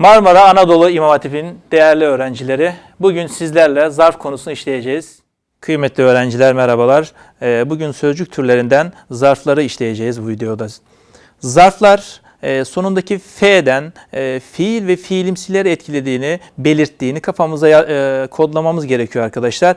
Marmara Anadolu İmam Hatip'in değerli öğrencileri, bugün sizlerle zarf konusunu işleyeceğiz. Kıymetli öğrenciler merhabalar. Ee, Bugün sözcük türlerinden zarfları işleyeceğiz bu videoda. Zarflar e, sonundaki F'den e, fiil ve fiilimsileri etkilediğini, belirttiğini kafamıza e, kodlamamız gerekiyor arkadaşlar.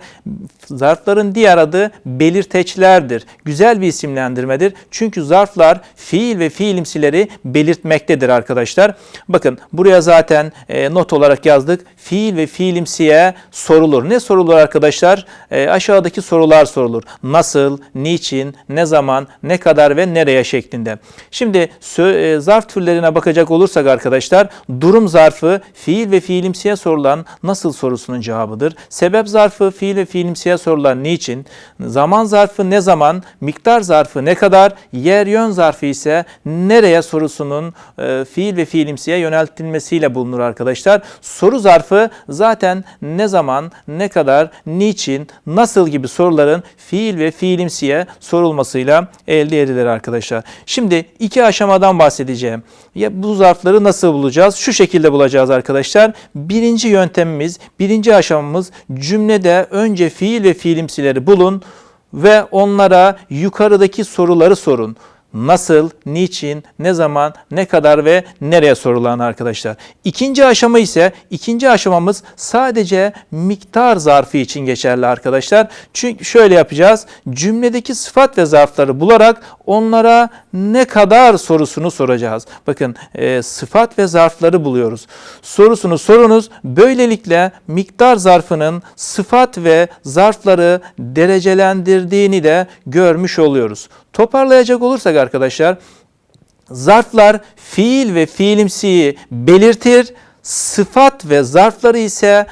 Zarfların diğer adı belirteçlerdir. Güzel bir isimlendirmedir. Çünkü zarflar fiil ve fiilimsileri belirtmektedir arkadaşlar. Bakın buraya zaten not olarak yazdık. Fiil ve fiilimsiye sorulur. Ne sorulur arkadaşlar? Aşağıdaki sorular sorulur. Nasıl, niçin, ne zaman, ne kadar ve nereye şeklinde. Şimdi sö- zarf türlerine bakacak olursak arkadaşlar durum zarfı fiil ve fiilimsiye sorulan nasıl sorusunun cevabıdır. Sebep zarfı fiil ve fiilimsiye sorulan niçin, zaman zarfı ne zaman, miktar zarfı ne kadar, yer yön zarfı ise nereye sorusunun e, fiil ve fiilimsiye yöneltilmesiyle bulunur arkadaşlar. Soru zarfı zaten ne zaman, ne kadar, niçin, nasıl gibi soruların fiil ve fiilimsiye sorulmasıyla elde edilir arkadaşlar. Şimdi iki aşamadan bahsedeceğim. Ya bu zarfları nasıl bulacağız? Şu şekilde bulacağız arkadaşlar. Birinci yöntemimiz, birinci aşamamız cümlede önce fiil ve fiilimsileri bulun ve onlara yukarıdaki soruları sorun. Nasıl, niçin, ne zaman, ne kadar ve nereye sorulan arkadaşlar. İkinci aşama ise ikinci aşamamız sadece miktar zarfı için geçerli arkadaşlar. Çünkü şöyle yapacağız. Cümledeki sıfat ve zarfları bularak onlara ne kadar sorusunu soracağız. Bakın e, sıfat ve zarfları buluyoruz. Sorusunu sorunuz. Böylelikle miktar zarfının sıfat ve zarfları derecelendirdiğini de görmüş oluyoruz. Toparlayacak olursak arkadaşlar zarflar fiil ve fiilimsiyi belirtir, sıfat ve zarfları ise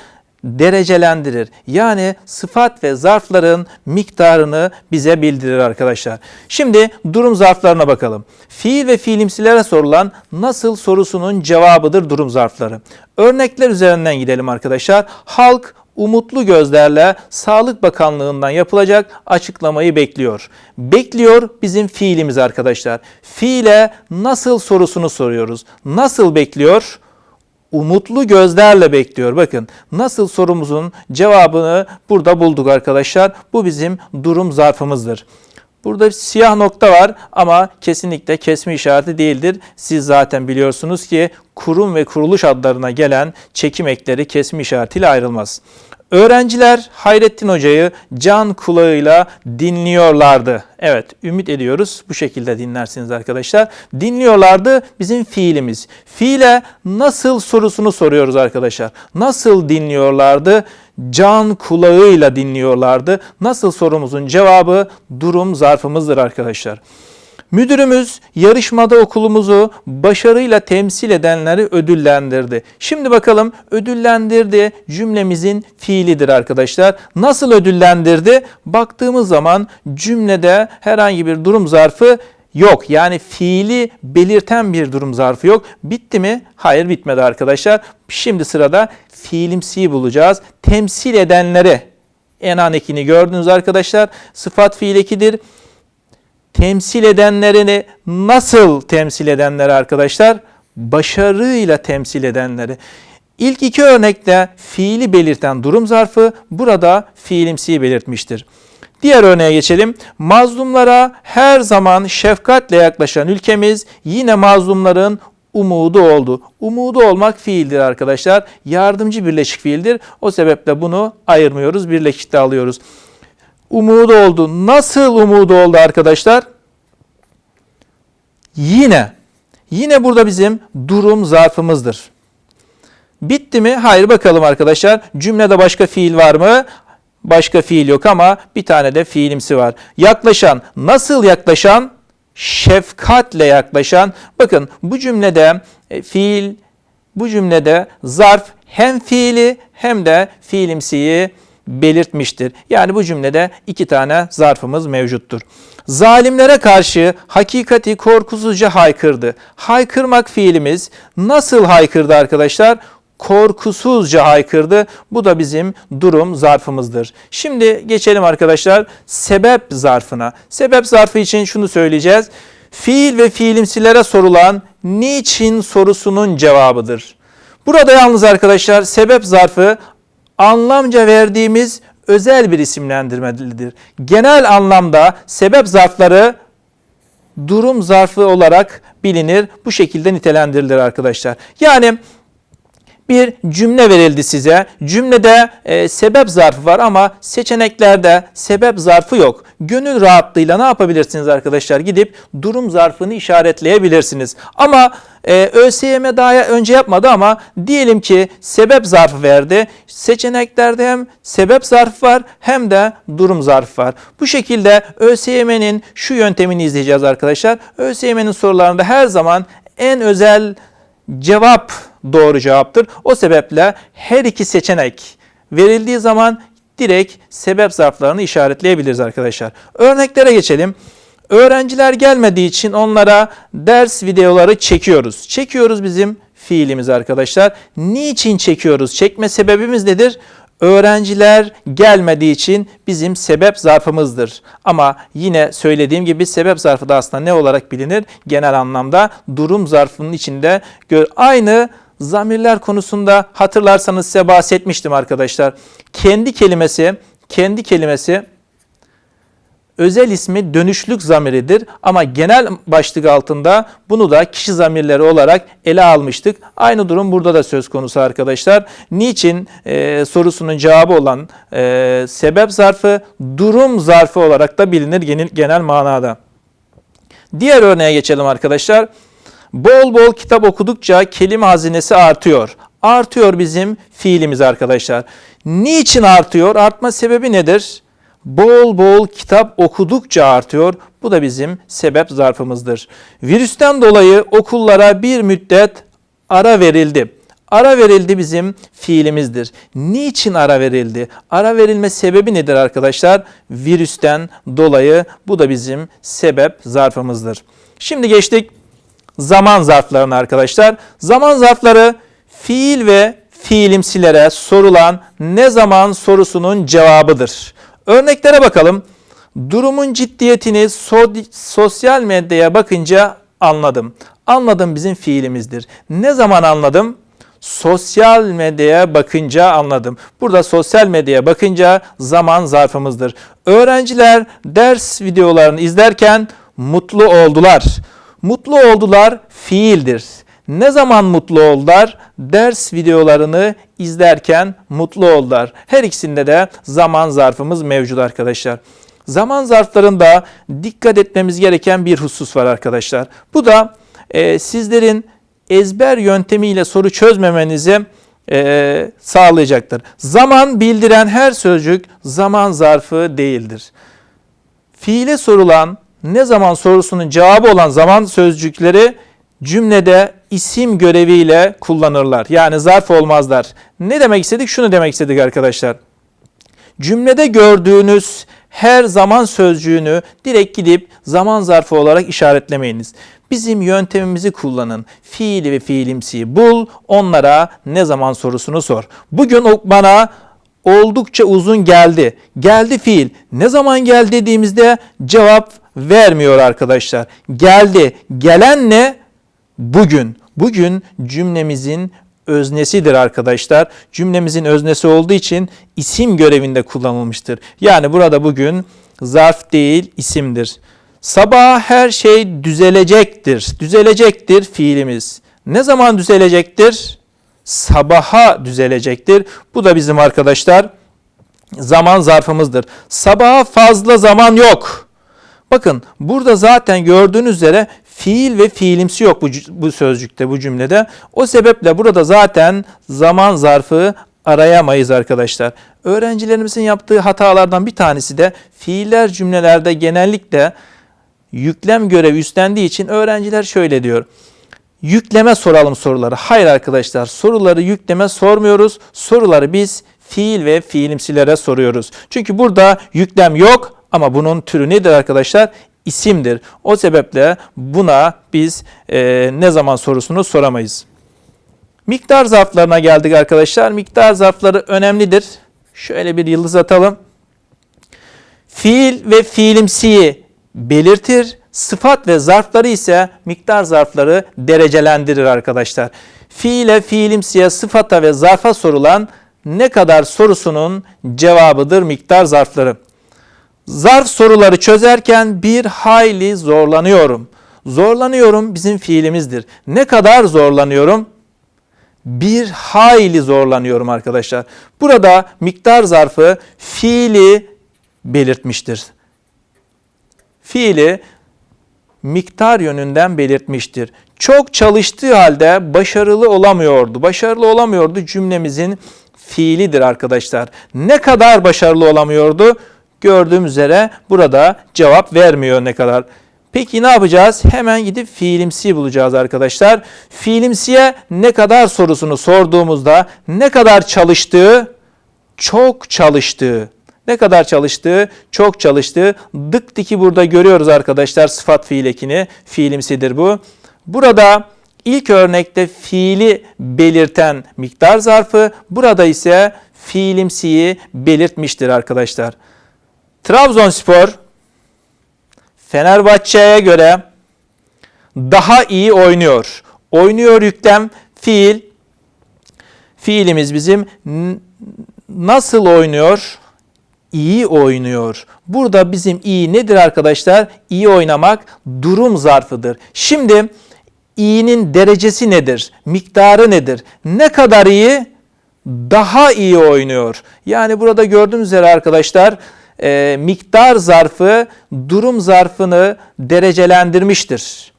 derecelendirir. Yani sıfat ve zarfların miktarını bize bildirir arkadaşlar. Şimdi durum zarflarına bakalım. Fiil ve fiilimsilere sorulan nasıl sorusunun cevabıdır durum zarfları. Örnekler üzerinden gidelim arkadaşlar. Halk umutlu gözlerle Sağlık Bakanlığı'ndan yapılacak açıklamayı bekliyor. Bekliyor bizim fiilimiz arkadaşlar. Fiile nasıl sorusunu soruyoruz. Nasıl bekliyor? Umutlu gözlerle bekliyor. Bakın nasıl sorumuzun cevabını burada bulduk arkadaşlar. Bu bizim durum zarfımızdır. Burada bir siyah nokta var ama kesinlikle kesme işareti değildir. Siz zaten biliyorsunuz ki kurum ve kuruluş adlarına gelen çekim ekleri kesme işaretiyle ayrılmaz. Öğrenciler Hayrettin Hoca'yı can kulağıyla dinliyorlardı. Evet, ümit ediyoruz bu şekilde dinlersiniz arkadaşlar. Dinliyorlardı bizim fiilimiz. Fiile nasıl sorusunu soruyoruz arkadaşlar. Nasıl dinliyorlardı? Can kulağıyla dinliyorlardı. Nasıl sorumuzun cevabı durum zarfımızdır arkadaşlar. Müdürümüz yarışmada okulumuzu başarıyla temsil edenleri ödüllendirdi. Şimdi bakalım ödüllendirdi cümlemizin fiilidir arkadaşlar. Nasıl ödüllendirdi? Baktığımız zaman cümlede herhangi bir durum zarfı yok. Yani fiili belirten bir durum zarfı yok. Bitti mi? Hayır bitmedi arkadaşlar. Şimdi sırada fiilimsiyi bulacağız. Temsil edenleri en an ekini gördünüz arkadaşlar. Sıfat fiil ekidir temsil edenlerini nasıl temsil edenleri arkadaşlar? Başarıyla temsil edenleri. İlk iki örnekte fiili belirten durum zarfı burada fiilimsiyi belirtmiştir. Diğer örneğe geçelim. Mazlumlara her zaman şefkatle yaklaşan ülkemiz yine mazlumların umudu oldu. Umudu olmak fiildir arkadaşlar. Yardımcı birleşik fiildir. O sebeple bunu ayırmıyoruz. Birleşikte alıyoruz umudu oldu. Nasıl umudu oldu arkadaşlar? Yine. Yine burada bizim durum zarfımızdır. Bitti mi? Hayır bakalım arkadaşlar. Cümlede başka fiil var mı? Başka fiil yok ama bir tane de fiilimsi var. Yaklaşan. Nasıl yaklaşan? Şefkatle yaklaşan. Bakın bu cümlede e, fiil, bu cümlede zarf hem fiili hem de fiilimsiyi belirtmiştir. Yani bu cümlede iki tane zarfımız mevcuttur. Zalimlere karşı hakikati korkusuzca haykırdı. Haykırmak fiilimiz nasıl haykırdı arkadaşlar? Korkusuzca haykırdı. Bu da bizim durum zarfımızdır. Şimdi geçelim arkadaşlar sebep zarfına. Sebep zarfı için şunu söyleyeceğiz. Fiil ve fiilimsilere sorulan niçin sorusunun cevabıdır. Burada yalnız arkadaşlar sebep zarfı anlamca verdiğimiz özel bir isimlendirmelidir. Genel anlamda sebep zarfları durum zarfı olarak bilinir. Bu şekilde nitelendirilir arkadaşlar. Yani bir cümle verildi size. Cümlede e, sebep zarfı var ama seçeneklerde sebep zarfı yok. Gönül rahatlığıyla ne yapabilirsiniz arkadaşlar? Gidip durum zarfını işaretleyebilirsiniz. Ama e, ÖSYM daha önce yapmadı ama diyelim ki sebep zarfı verdi. Seçeneklerde hem sebep zarfı var hem de durum zarfı var. Bu şekilde ÖSYM'nin şu yöntemini izleyeceğiz arkadaşlar. ÖSYM'nin sorularında her zaman en özel cevap doğru cevaptır. O sebeple her iki seçenek verildiği zaman direkt sebep zarflarını işaretleyebiliriz arkadaşlar. Örneklere geçelim. Öğrenciler gelmediği için onlara ders videoları çekiyoruz. Çekiyoruz bizim fiilimiz arkadaşlar. Niçin çekiyoruz? Çekme sebebimiz nedir? Öğrenciler gelmediği için bizim sebep zarfımızdır. Ama yine söylediğim gibi sebep zarfı da aslında ne olarak bilinir? Genel anlamda durum zarfının içinde aynı zamirler konusunda hatırlarsanız size bahsetmiştim arkadaşlar. Kendi kelimesi, kendi kelimesi özel ismi dönüşlük zamiridir ama genel başlık altında bunu da kişi zamirleri olarak ele almıştık. Aynı durum burada da söz konusu arkadaşlar. Niçin e, sorusunun cevabı olan e, sebep zarfı durum zarfı olarak da bilinir genel, genel manada. Diğer örneğe geçelim arkadaşlar. Bol bol kitap okudukça kelime hazinesi artıyor. Artıyor bizim fiilimiz arkadaşlar. Niçin artıyor? Artma sebebi nedir? Bol bol kitap okudukça artıyor. Bu da bizim sebep zarfımızdır. Virüsten dolayı okullara bir müddet ara verildi. Ara verildi bizim fiilimizdir. Niçin ara verildi? Ara verilme sebebi nedir arkadaşlar? Virüsten dolayı bu da bizim sebep zarfımızdır. Şimdi geçtik zaman zarflarına arkadaşlar. Zaman zarfları fiil ve fiilimsilere sorulan ne zaman sorusunun cevabıdır. Örneklere bakalım. Durumun ciddiyetini so- sosyal medyaya bakınca anladım. Anladım bizim fiilimizdir. Ne zaman anladım? Sosyal medyaya bakınca anladım. Burada sosyal medyaya bakınca zaman zarfımızdır. Öğrenciler ders videolarını izlerken mutlu oldular. Mutlu oldular fiildir. Ne zaman mutlu oldular? Ders videolarını izlerken mutlu oldular. Her ikisinde de zaman zarfımız mevcut arkadaşlar. Zaman zarflarında dikkat etmemiz gereken bir husus var arkadaşlar. Bu da e, sizlerin ezber yöntemiyle soru çözmemenizi e, sağlayacaktır. Zaman bildiren her sözcük zaman zarfı değildir. Fiile sorulan ne zaman sorusunun cevabı olan zaman sözcükleri cümlede isim göreviyle kullanırlar. Yani zarf olmazlar. Ne demek istedik? Şunu demek istedik arkadaşlar. Cümlede gördüğünüz her zaman sözcüğünü direkt gidip zaman zarfı olarak işaretlemeyiniz. Bizim yöntemimizi kullanın. Fiili ve fiilimsiyi bul, onlara ne zaman sorusunu sor. Bugün bana oldukça uzun geldi. Geldi fiil. Ne zaman geldi dediğimizde cevap vermiyor arkadaşlar. Geldi. Gelen ne? Bugün. Bugün cümlemizin öznesidir arkadaşlar. Cümlemizin öznesi olduğu için isim görevinde kullanılmıştır. Yani burada bugün zarf değil isimdir. Sabah her şey düzelecektir. Düzelecektir fiilimiz. Ne zaman düzelecektir? Sabaha düzelecektir. Bu da bizim arkadaşlar zaman zarfımızdır. Sabaha fazla zaman yok. Bakın burada zaten gördüğünüz üzere fiil ve fiilimsi yok bu, bu sözcükte, bu cümlede. O sebeple burada zaten zaman zarfı arayamayız arkadaşlar. Öğrencilerimizin yaptığı hatalardan bir tanesi de fiiller cümlelerde genellikle yüklem görevi üstlendiği için öğrenciler şöyle diyor. Yükleme soralım soruları. Hayır arkadaşlar soruları yükleme sormuyoruz. Soruları biz fiil ve fiilimsilere soruyoruz. Çünkü burada yüklem yok ama bunun türü nedir arkadaşlar? İsimdir. O sebeple buna biz e, ne zaman sorusunu soramayız. Miktar zarflarına geldik arkadaşlar. Miktar zarfları önemlidir. Şöyle bir yıldız atalım. Fiil ve fiilimsiyi belirtir. Sıfat ve zarfları ise miktar zarfları derecelendirir arkadaşlar. Fiile, fiilimsiye, sıfata ve zarfa sorulan ne kadar sorusunun cevabıdır miktar zarfları. Zarf soruları çözerken bir hayli zorlanıyorum. Zorlanıyorum bizim fiilimizdir. Ne kadar zorlanıyorum? Bir hayli zorlanıyorum arkadaşlar. Burada miktar zarfı fiili belirtmiştir. Fiili miktar yönünden belirtmiştir. Çok çalıştığı halde başarılı olamıyordu. Başarılı olamıyordu cümlemizin fiilidir arkadaşlar. Ne kadar başarılı olamıyordu? Gördüğüm üzere burada cevap vermiyor ne kadar. Peki ne yapacağız? Hemen gidip fiilimsi bulacağız arkadaşlar. Fiilimsiye ne kadar sorusunu sorduğumuzda ne kadar çalıştığı, çok çalıştığı. Ne kadar çalıştığı, çok çalıştığı. Dık diki burada görüyoruz arkadaşlar sıfat fiil ekini. Fiilimsidir bu. Burada ilk örnekte fiili belirten miktar zarfı, burada ise fiilimsiyi belirtmiştir arkadaşlar. Trabzonspor Fenerbahçe'ye göre daha iyi oynuyor. Oynuyor yüklem fiil. Fiilimiz bizim nasıl oynuyor? İyi oynuyor. Burada bizim iyi nedir arkadaşlar? İyi oynamak durum zarfıdır. Şimdi iyinin derecesi nedir? Miktarı nedir? Ne kadar iyi? Daha iyi oynuyor. Yani burada gördüğünüz üzere arkadaşlar e, miktar zarfı durum zarfını derecelendirmiştir.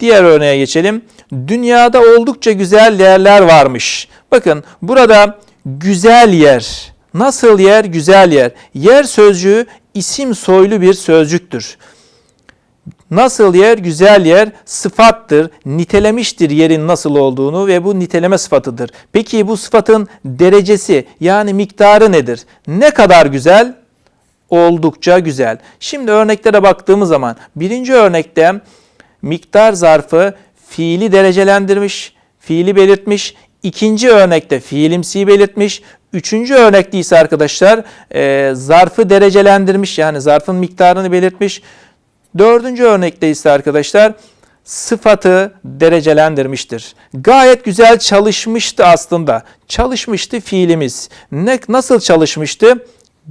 Diğer örneğe geçelim. Dünyada oldukça güzel yerler varmış. Bakın burada güzel yer. Nasıl yer? Güzel yer. Yer sözcüğü isim soylu bir sözcüktür. Nasıl yer? Güzel yer sıfattır. Nitelemiştir yerin nasıl olduğunu ve bu niteleme sıfatıdır. Peki bu sıfatın derecesi yani miktarı nedir? Ne kadar güzel? Oldukça güzel. Şimdi örneklere baktığımız zaman birinci örnekte miktar zarfı fiili derecelendirmiş, fiili belirtmiş. İkinci örnekte fiilimsiyi belirtmiş. Üçüncü örnekte ise arkadaşlar e, zarfı derecelendirmiş yani zarfın miktarını belirtmiş. Dördüncü örnekte ise arkadaşlar sıfatı derecelendirmiştir. Gayet güzel çalışmıştı aslında. Çalışmıştı fiilimiz. Ne, nasıl çalışmıştı?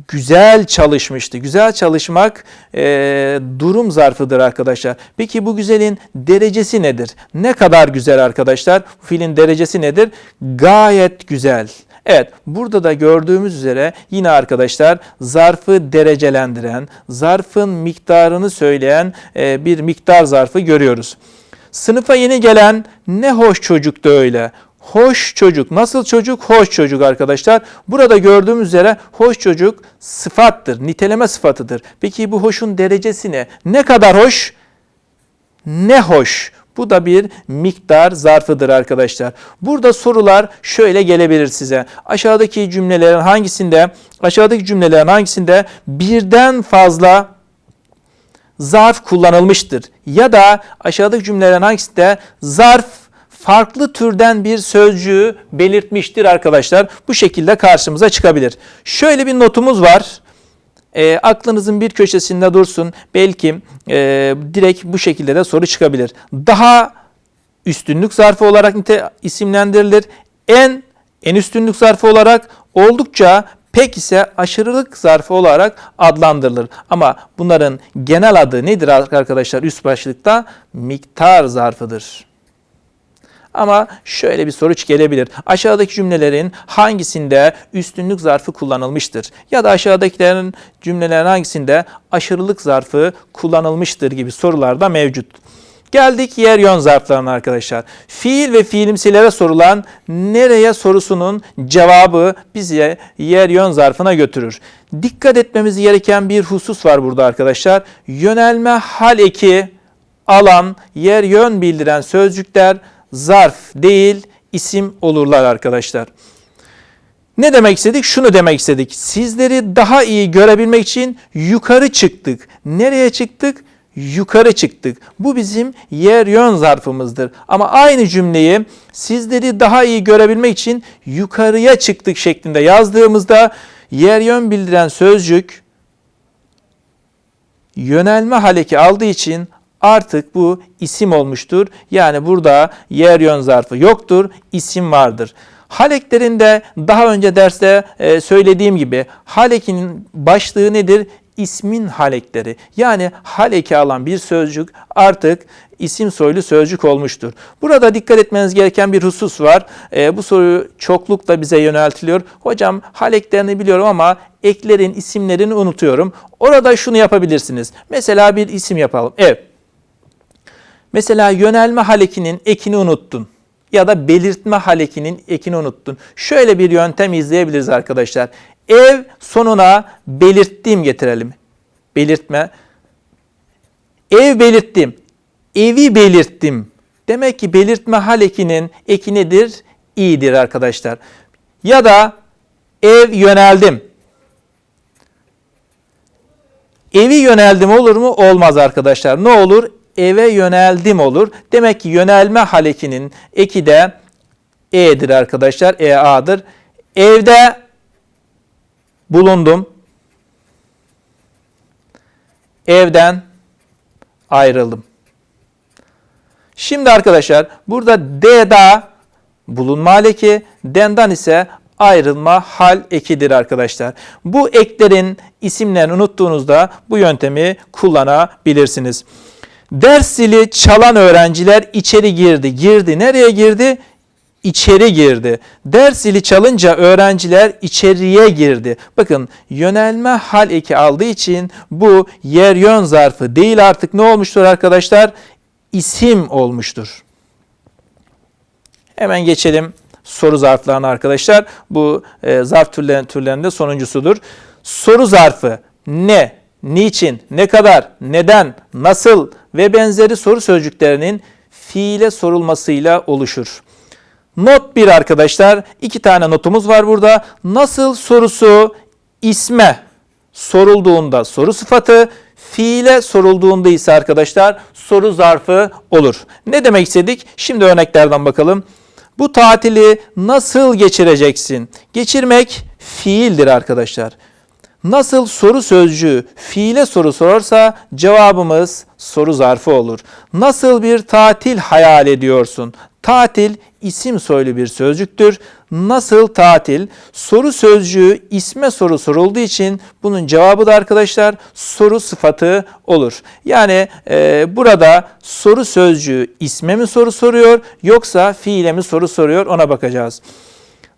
Güzel çalışmıştı. Güzel çalışmak e, durum zarfıdır arkadaşlar. Peki bu güzelin derecesi nedir? Ne kadar güzel arkadaşlar? Bu fiilin derecesi nedir? Gayet güzel. Evet burada da gördüğümüz üzere yine arkadaşlar zarfı derecelendiren, zarfın miktarını söyleyen e, bir miktar zarfı görüyoruz. Sınıfa yeni gelen ne hoş çocuktu öyle. Hoş çocuk. Nasıl çocuk? Hoş çocuk arkadaşlar. Burada gördüğümüz üzere hoş çocuk sıfattır. Niteleme sıfatıdır. Peki bu hoşun derecesi ne? Ne kadar hoş? Ne hoş. Bu da bir miktar zarfıdır arkadaşlar. Burada sorular şöyle gelebilir size. Aşağıdaki cümlelerin hangisinde aşağıdaki cümlelerin hangisinde birden fazla zarf kullanılmıştır? Ya da aşağıdaki cümlelerin hangisinde zarf farklı türden bir sözcüğü belirtmiştir arkadaşlar. Bu şekilde karşımıza çıkabilir. Şöyle bir notumuz var. E, aklınızın bir köşesinde dursun. Belki e, direkt bu şekilde de soru çıkabilir. Daha üstünlük zarfı olarak nite isimlendirilir. En en üstünlük zarfı olarak oldukça pek ise aşırılık zarfı olarak adlandırılır. Ama bunların genel adı nedir arkadaşlar üst başlıkta? Miktar zarfıdır. Ama şöyle bir sonuç gelebilir. Aşağıdaki cümlelerin hangisinde üstünlük zarfı kullanılmıştır? Ya da aşağıdakilerin cümlelerin hangisinde aşırılık zarfı kullanılmıştır gibi sorular da mevcut. Geldik yer yön zarflarına arkadaşlar. Fiil ve fiilimsilere sorulan nereye sorusunun cevabı bizi yer yön zarfına götürür. Dikkat etmemiz gereken bir husus var burada arkadaşlar. Yönelme hal eki, alan, yer yön bildiren sözcükler zarf değil isim olurlar arkadaşlar. Ne demek istedik? Şunu demek istedik. Sizleri daha iyi görebilmek için yukarı çıktık. Nereye çıktık? Yukarı çıktık. Bu bizim yer yön zarfımızdır. Ama aynı cümleyi sizleri daha iyi görebilmek için yukarıya çıktık şeklinde yazdığımızda yer yön bildiren sözcük yönelme haleki aldığı için artık bu isim olmuştur. Yani burada yer yön zarfı yoktur, isim vardır. Haleklerinde daha önce derste e, söylediğim gibi halekinin başlığı nedir? İsmin halekleri. Yani haleki alan bir sözcük artık isim soylu sözcük olmuştur. Burada dikkat etmeniz gereken bir husus var. E, bu soru çoklukla bize yöneltiliyor. Hocam haleklerini biliyorum ama eklerin isimlerini unutuyorum. Orada şunu yapabilirsiniz. Mesela bir isim yapalım. Evet. Mesela yönelme halekinin ekini unuttun ya da belirtme halekinin ekini unuttun. Şöyle bir yöntem izleyebiliriz arkadaşlar. Ev sonuna belirttiğim getirelim. Belirtme. Ev belirttim. Evi belirttim. Demek ki belirtme halekinin eki nedir? İyidir arkadaşlar. Ya da ev yöneldim. Evi yöneldim olur mu? Olmaz arkadaşlar. Ne olur? Eve yöneldim olur. Demek ki yönelme halekinin eki de e'dir arkadaşlar. ea'dır. Evde bulundum. Evden ayrıldım. Şimdi arkadaşlar burada D'da bulunma haleki, dendan ise ayrılma hal ekidir arkadaşlar. Bu eklerin isimlerini unuttuğunuzda bu yöntemi kullanabilirsiniz. Ders zili çalan öğrenciler içeri girdi. Girdi. Nereye girdi? İçeri girdi. Ders zili çalınca öğrenciler içeriye girdi. Bakın yönelme hal eki aldığı için bu yer yön zarfı değil artık ne olmuştur arkadaşlar? İsim olmuştur. Hemen geçelim soru zarflarına arkadaşlar. Bu e, zarf türlerinin türlerinde sonuncusudur. Soru zarfı ne, niçin, ne kadar, neden, nasıl ve benzeri soru sözcüklerinin fiile sorulmasıyla oluşur. Not 1 arkadaşlar. iki tane notumuz var burada. Nasıl sorusu isme sorulduğunda soru sıfatı, fiile sorulduğunda ise arkadaşlar soru zarfı olur. Ne demek istedik? Şimdi örneklerden bakalım. Bu tatili nasıl geçireceksin? Geçirmek fiildir arkadaşlar. Nasıl soru sözcüğü fiile soru sorarsa cevabımız soru zarfı olur. Nasıl bir tatil hayal ediyorsun? Tatil isim soylu bir sözcüktür. Nasıl tatil? Soru sözcüğü isme soru sorulduğu için bunun cevabı da arkadaşlar soru sıfatı olur. Yani e, burada soru sözcüğü isme mi soru soruyor yoksa fiile mi soru soruyor ona bakacağız.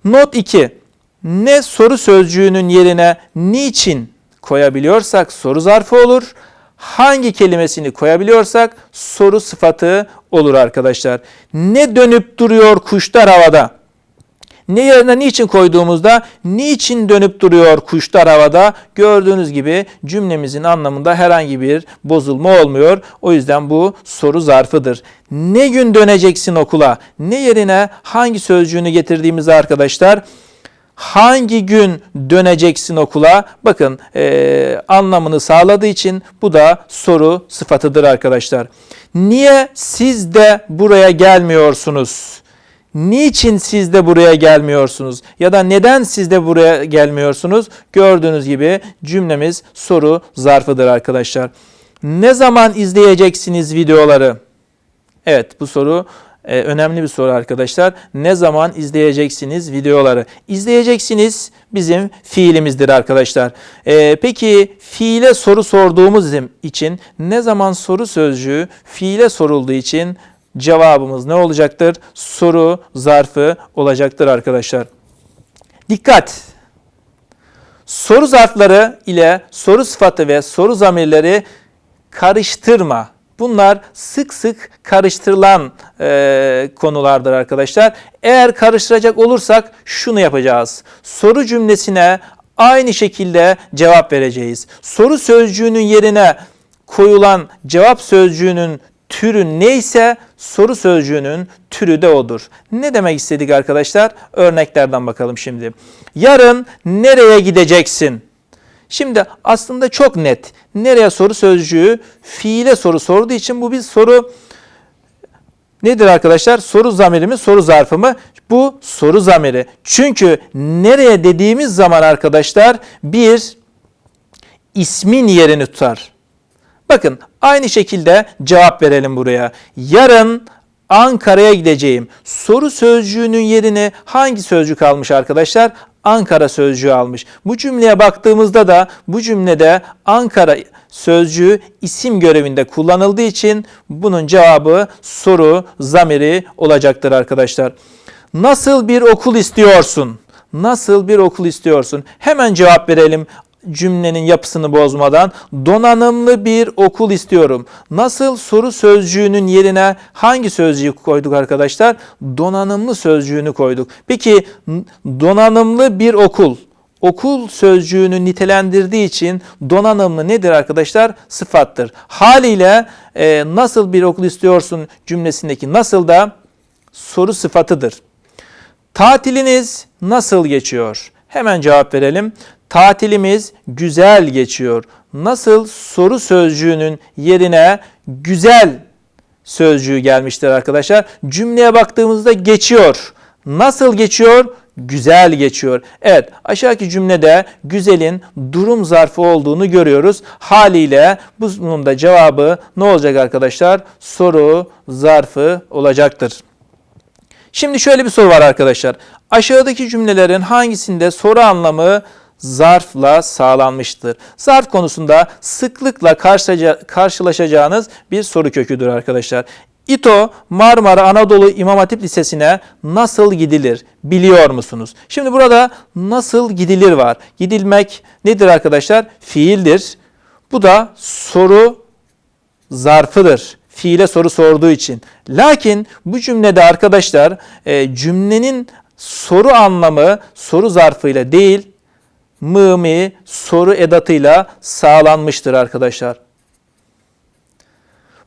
Not 2 ne soru sözcüğünün yerine niçin koyabiliyorsak soru zarfı olur. Hangi kelimesini koyabiliyorsak soru sıfatı olur arkadaşlar. Ne dönüp duruyor kuşlar havada? Ne yerine niçin koyduğumuzda niçin dönüp duruyor kuşlar havada gördüğünüz gibi cümlemizin anlamında herhangi bir bozulma olmuyor. O yüzden bu soru zarfıdır. Ne gün döneceksin okula? Ne yerine hangi sözcüğünü getirdiğimizde arkadaşlar hangi gün döneceksin okula? Bakın e, anlamını sağladığı için bu da soru sıfatıdır arkadaşlar. Niye siz de buraya gelmiyorsunuz? Niçin siz de buraya gelmiyorsunuz? Ya da neden siz de buraya gelmiyorsunuz? Gördüğünüz gibi cümlemiz soru zarfıdır arkadaşlar. Ne zaman izleyeceksiniz videoları? Evet bu soru e, önemli bir soru arkadaşlar. Ne zaman izleyeceksiniz videoları? İzleyeceksiniz bizim fiilimizdir arkadaşlar. E, peki fiile soru sorduğumuz için ne zaman soru sözcüğü fiile sorulduğu için cevabımız ne olacaktır? Soru zarfı olacaktır arkadaşlar. Dikkat! Soru zarfları ile soru sıfatı ve soru zamirleri karıştırma. Bunlar sık sık karıştırılan e, konulardır arkadaşlar. Eğer karıştıracak olursak şunu yapacağız. Soru cümlesine aynı şekilde cevap vereceğiz. Soru sözcüğünün yerine koyulan cevap sözcüğünün türü neyse soru sözcüğünün türü de odur. Ne demek istedik arkadaşlar? Örneklerden bakalım şimdi. Yarın nereye gideceksin? Şimdi aslında çok net. Nereye soru sözcüğü fiile soru sorduğu için bu bir soru nedir arkadaşlar? Soru zamiri mi, soru zarfı mı? Bu soru zamiri. Çünkü nereye dediğimiz zaman arkadaşlar bir ismin yerini tutar. Bakın aynı şekilde cevap verelim buraya. Yarın Ankara'ya gideceğim. Soru sözcüğünün yerine hangi sözcük almış arkadaşlar? Ankara sözcüğü almış. Bu cümleye baktığımızda da bu cümlede Ankara sözcüğü isim görevinde kullanıldığı için bunun cevabı soru zamiri olacaktır arkadaşlar. Nasıl bir okul istiyorsun? Nasıl bir okul istiyorsun? Hemen cevap verelim cümlenin yapısını bozmadan donanımlı bir okul istiyorum. Nasıl soru sözcüğünün yerine hangi sözcüğü koyduk arkadaşlar? Donanımlı sözcüğünü koyduk. Peki donanımlı bir okul okul sözcüğünü nitelendirdiği için donanımlı nedir arkadaşlar? Sıfattır. Haliyle e, nasıl bir okul istiyorsun cümlesindeki nasıl da soru sıfatıdır. Tatiliniz nasıl geçiyor? Hemen cevap verelim. Tatilimiz güzel geçiyor. Nasıl soru sözcüğünün yerine güzel sözcüğü gelmiştir arkadaşlar. Cümleye baktığımızda geçiyor. Nasıl geçiyor? Güzel geçiyor. Evet aşağıdaki cümlede güzelin durum zarfı olduğunu görüyoruz. Haliyle bunun da cevabı ne olacak arkadaşlar? Soru zarfı olacaktır. Şimdi şöyle bir soru var arkadaşlar. Aşağıdaki cümlelerin hangisinde soru anlamı zarfla sağlanmıştır? Zarf konusunda sıklıkla karşılaşacağınız bir soru köküdür arkadaşlar. İTO Marmara Anadolu İmam Hatip Lisesi'ne nasıl gidilir biliyor musunuz? Şimdi burada nasıl gidilir var. Gidilmek nedir arkadaşlar? Fiildir. Bu da soru zarfıdır. Fiile soru sorduğu için. Lakin bu cümlede arkadaşlar e, cümlenin soru anlamı soru zarfıyla değil mı soru edatıyla sağlanmıştır arkadaşlar.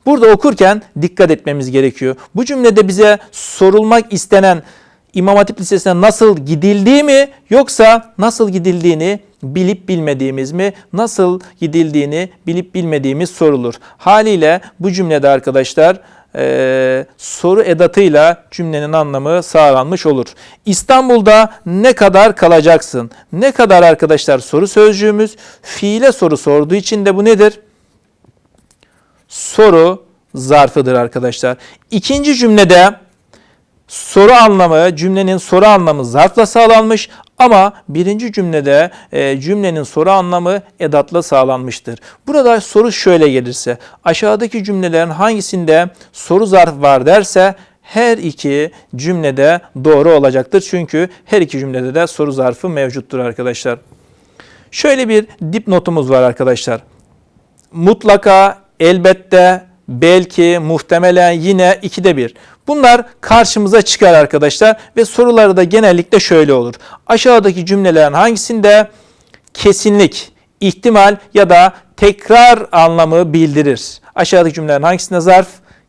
Burada okurken dikkat etmemiz gerekiyor. Bu cümlede bize sorulmak istenen İmam Hatip Lisesi'ne nasıl gidildiği mi yoksa nasıl gidildiğini bilip bilmediğimiz mi, nasıl gidildiğini bilip bilmediğimiz sorulur. Haliyle bu cümlede arkadaşlar e, soru edatıyla cümlenin anlamı sağlanmış olur. İstanbul'da ne kadar kalacaksın? Ne kadar arkadaşlar soru sözcüğümüz fiile soru sorduğu için de bu nedir? Soru zarfıdır arkadaşlar. İkinci cümlede soru anlamı, cümlenin soru anlamı zarfla sağlanmış ama birinci cümlede e, cümlenin soru anlamı edatla sağlanmıştır. Burada soru şöyle gelirse, aşağıdaki cümlelerin hangisinde soru zarf var derse her iki cümlede doğru olacaktır. Çünkü her iki cümlede de soru zarfı mevcuttur arkadaşlar. Şöyle bir dipnotumuz var arkadaşlar. Mutlaka, elbette, belki, muhtemelen, yine ikide bir. Bunlar karşımıza çıkar arkadaşlar ve soruları da genellikle şöyle olur. Aşağıdaki cümlelerin hangisinde kesinlik, ihtimal ya da tekrar anlamı bildirir? Aşağıdaki cümlelerin hangisinde zarf,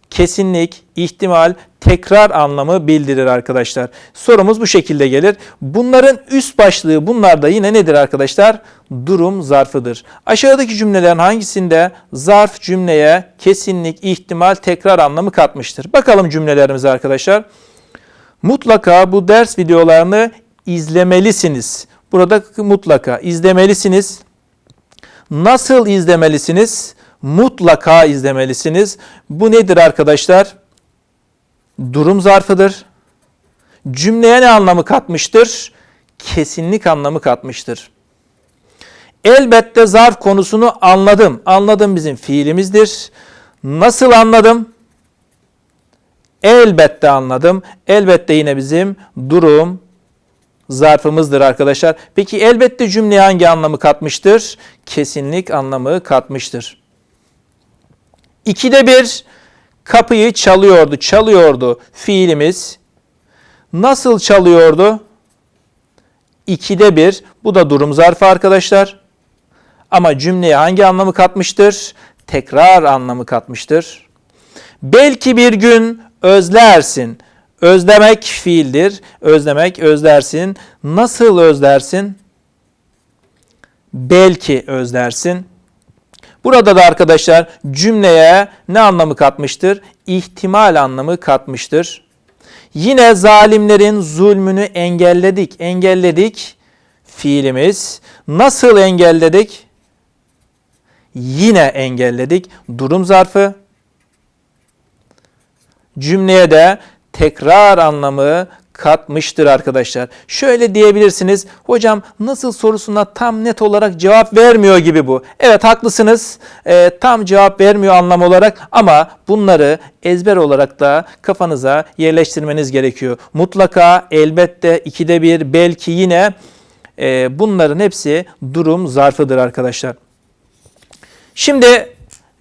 kesinlik, ihtimal, tekrar anlamı bildirir arkadaşlar. Sorumuz bu şekilde gelir. Bunların üst başlığı bunlar da yine nedir arkadaşlar? Durum zarfıdır. Aşağıdaki cümlelerin hangisinde zarf cümleye kesinlik, ihtimal, tekrar anlamı katmıştır? Bakalım cümlelerimize arkadaşlar. Mutlaka bu ders videolarını izlemelisiniz. Burada mutlaka izlemelisiniz. Nasıl izlemelisiniz? Mutlaka izlemelisiniz. Bu nedir arkadaşlar? Durum zarfıdır. Cümleye ne anlamı katmıştır? Kesinlik anlamı katmıştır. Elbette zarf konusunu anladım. Anladım bizim fiilimizdir. Nasıl anladım? Elbette anladım. Elbette yine bizim durum zarfımızdır arkadaşlar. Peki elbette cümleye hangi anlamı katmıştır? Kesinlik anlamı katmıştır. İkide bir Kapıyı çalıyordu, çalıyordu fiilimiz. Nasıl çalıyordu? İkide bir. Bu da durum zarfı arkadaşlar. Ama cümleye hangi anlamı katmıştır? Tekrar anlamı katmıştır. Belki bir gün özlersin. Özlemek fiildir. Özlemek, özlersin. Nasıl özlersin? Belki özlersin. Burada da arkadaşlar cümleye ne anlamı katmıştır? İhtimal anlamı katmıştır. Yine zalimlerin zulmünü engelledik. Engelledik fiilimiz. Nasıl engelledik? yine engelledik. Durum zarfı cümleye de tekrar anlamı katmıştır arkadaşlar. Şöyle diyebilirsiniz. Hocam nasıl sorusuna tam net olarak cevap vermiyor gibi bu. Evet haklısınız. Ee, tam cevap vermiyor anlam olarak ama bunları ezber olarak da kafanıza yerleştirmeniz gerekiyor. Mutlaka elbette ikide bir belki yine e, bunların hepsi durum zarfıdır arkadaşlar. Şimdi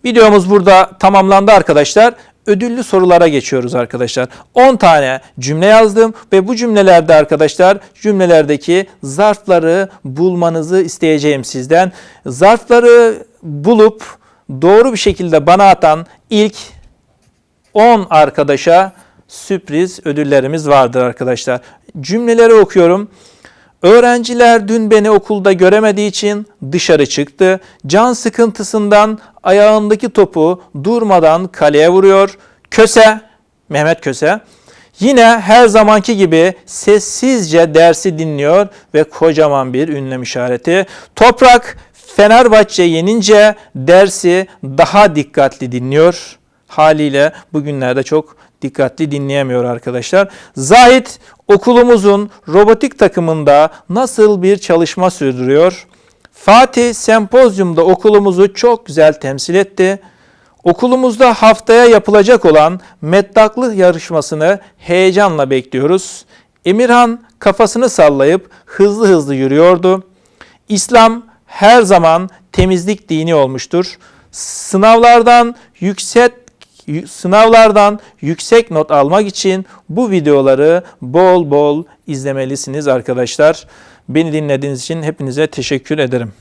videomuz burada tamamlandı arkadaşlar. Ödüllü sorulara geçiyoruz arkadaşlar. 10 tane cümle yazdım ve bu cümlelerde arkadaşlar cümlelerdeki zarfları bulmanızı isteyeceğim sizden. Zarfları bulup doğru bir şekilde bana atan ilk 10 arkadaşa sürpriz ödüllerimiz vardır arkadaşlar. Cümleleri okuyorum. Öğrenciler dün beni okulda göremediği için dışarı çıktı. Can sıkıntısından ayağındaki topu durmadan kaleye vuruyor. Köse, Mehmet Köse yine her zamanki gibi sessizce dersi dinliyor ve kocaman bir ünlem işareti. Toprak Fenerbahçe yenince dersi daha dikkatli dinliyor. Haliyle bugünlerde çok dikkatli dinleyemiyor arkadaşlar. Zahit okulumuzun robotik takımında nasıl bir çalışma sürdürüyor? Fatih sempozyumda okulumuzu çok güzel temsil etti. Okulumuzda haftaya yapılacak olan meddaklık yarışmasını heyecanla bekliyoruz. Emirhan kafasını sallayıp hızlı hızlı yürüyordu. İslam her zaman temizlik dini olmuştur. Sınavlardan yüksek sınavlardan yüksek not almak için bu videoları bol bol izlemelisiniz arkadaşlar. Beni dinlediğiniz için hepinize teşekkür ederim.